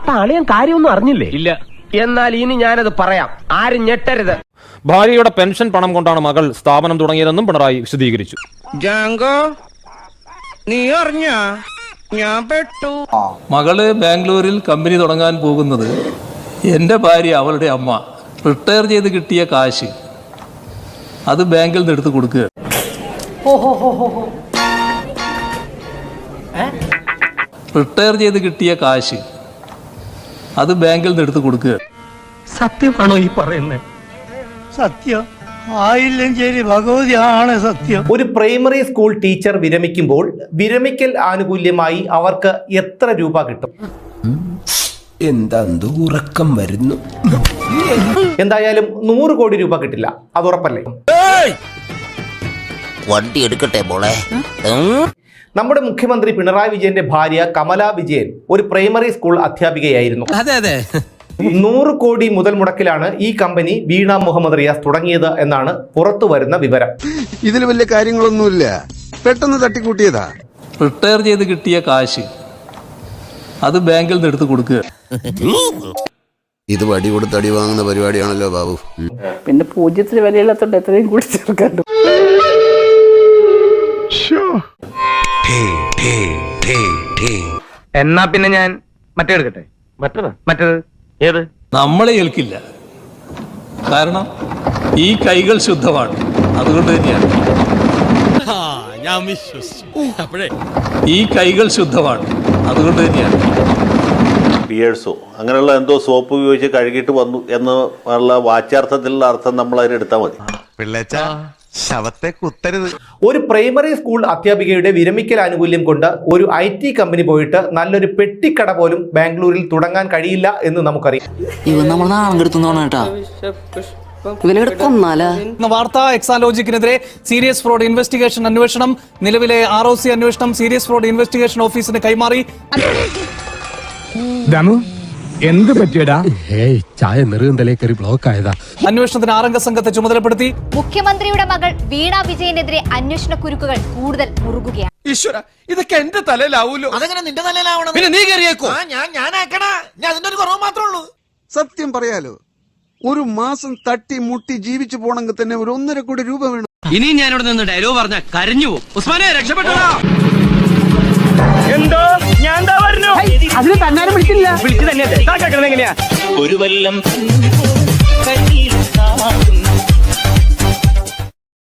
അപ്പൊ അളിയൻ കാര്യമൊന്നും അറിഞ്ഞില്ലേ? ഇല്ല. എന്നാൽ ഇനി ഞാനത് പറയാം. ആരും ഞെട്ടരുത്. ഭാര്യയുടെ പെൻഷൻ പണം കൊണ്ടാണ് മകൾ സ്ഥാപനം തുടങ്ങിയതെന്നും പിണറായി വിശദീകരിച്ചു. ജാങ്കോ നീ അറിഞ്ഞ? ഞാൻ പെട്ടു. മകൾ ബാംഗ്ലൂരിൽ കമ്പനി തുടങ്ങാൻ പോകുന്നത് എന്റെ ഭാര്യ അവളുടെ അമ്മ. റിട്ടയർ ചെയ്ത് കിട്ടിയ കാശ് അത് ബാങ്കിൽ നിന്ന് എടുത്ത് കൊടുക്കുക. റിട്ടയർ ചെയ്ത് കിട്ടിയ കാശ് അത് ബാങ്കിൽ നിന്ന് എടുത്ത് കൊടുക്കുക. സത്യമാണോ ഈ പറയുന്നത് സത്യം. ഭഗവതിയാണ് സത്യം. ഒരു പ്രൈമറി സ്കൂൾ ടീച്ചർ വിരമിക്കുമ്പോൾ വിരമിക്കൽ ആനുകൂല്യമായി അവർക്ക് എത്ര രൂപ കിട്ടും? എന്താ ഉറക്കം വരുന്നു? എന്തായാലും നൂറ് കോടി രൂപ കിട്ടില്ല. അത് ഉറപ്പല്ലേ? വണ്ടി എടുക്കട്ടെ മോളെ. നമ്മുടെ മുഖ്യമന്ത്രി പിണറായി വിജയന്റെ ഭാര്യ കമല വിജയൻ ഒരു പ്രൈമറി സ്കൂൾ അധ്യാപികയായിരുന്നു. അതെ അതെ. നൂറ് കോടി മുതൽ മുടക്കിലാണ് ഈ കമ്പനി വീണ മുഹമ്മദ് റിയാസ് തുടങ്ങിയത് എന്നാണ് പുറത്തു വരുന്ന വിവരം. ഇതിൽ വലിയ കാര്യങ്ങളൊന്നുമില്ല. പെട്ടെന്ന് തട്ടിക്കൂട്ടിയതാ. റിട്ടയർ ചെയ്ത് കിട്ടിയ കാശ് അത് ബാങ്കിൽ നിന്ന് എടുത്ത് കൊടുക്കുക. ഇത് വടി കൊടുത്ത് അടി വാങ്ങുന്ന പരിപാടിയാണല്ലോ ബാബു. പിന്നെ പൂജ്യത്തിന് വിലയില്ലാത്തോണ്ട് എത്രയും കൂടി ചേർക്കാണ്ട്. എന്നാ പിന്നെ ഞാൻ മറ്റേ എടുക്കട്ടെ? മറ്റത്? മറ്റേത്? ഏത്? നമ്മളെ ഏൽക്കില്ല. കാരണം ഈ കൈകൾ ശുദ്ധമാണ്. അതുകൊണ്ട് തന്നെയാണ്. ഈ കൈകൾ ശുദ്ധമാണ്. അതുകൊണ്ട് തന്നെയാണ്. പിയേഴ്സോ അങ്ങനെയുള്ള എന്തോ സോപ്പ് ഉപയോഗിച്ച് കഴുകിയിട്ട് വന്നു എന്ന് ഉള്ള വാച്യാർത്ഥത്തിലുള്ള അർത്ഥം നമ്മൾ അതിനെടുത്താൽ മതി. പിള്ളേച്ച ശവത്തെ കുത്തരുത് ഒരു പ്രൈമറി സ്കൂൾ അധ്യാപികയുടെ വിരമിക്കൽ ആനുകൂല്യം കൊണ്ട് ഒരു ഐ ടി കമ്പനി പോയിട്ട് നല്ലൊരു പെട്ടിക്കട പോലും ബാംഗ്ലൂരിൽ തുടങ്ങാൻ കഴിയില്ല എന്ന് നമുക്കറിയാം. ഇവൻ നമ്മൾ വാർത്ത എക്സാലോജിക്കിനെതിരെ സീരിയസ് ഫ്രോഡ് ഇൻവെസ്റ്റിഗേഷൻ അന്വേഷണം. നിലവിലെ ആർ ഒ സി അന്വേഷണം സീരിയസ് ഫ്രോഡ് ഇൻവെസ്റ്റിഗേഷൻ ഓഫീസിന് കൈമാറി. എന്ത് പറ്റിയടാ? ഏയ് ചായ നെറുകന്തലേ കയറി ബ്ലോക്ക് ആയതാ. അന്വേഷണത്തിന് ആറംഗ സംഘത്തെ ചുമതലപ്പെടുത്തി. മുഖ്യമന്ത്രിയുടെ മകൾ വീണ വിജയനെതിരെ അന്വേഷണ കുരുക്കുകൾ കൂടുതൽ മുറുകുകയാണ്. ഈശ്വര ഇതൊക്കെ എന്റെ തലയിലാവൂലോ? അതെങ്ങനെ നിന്റെ തലയിലാവണം. പിന്നെ നീ കയറിയേക്കോ? ഞാൻ ഞാനാക്കണ ഞാൻ അതിന്റെ ഒരു കുറവ് മാത്രമേ ഉള്ളൂ. സത്യം പറയാലോ ഒരു മാസം തട്ടി മുട്ടി ജീവിച്ചു പോണെങ്കിൽ തന്നെ ഒരു ഒന്നര കോടി രൂപ വേണം. ഇനി ഞാനിവിടെ നിന്ന് ഡയലോഗ് പറഞ്ഞ കരഞ്ഞു പോകും. ഉസ്മാനെ രക്ഷപ്പെട്ടോ എങ്ങനെയാ ഒരു വല്ലം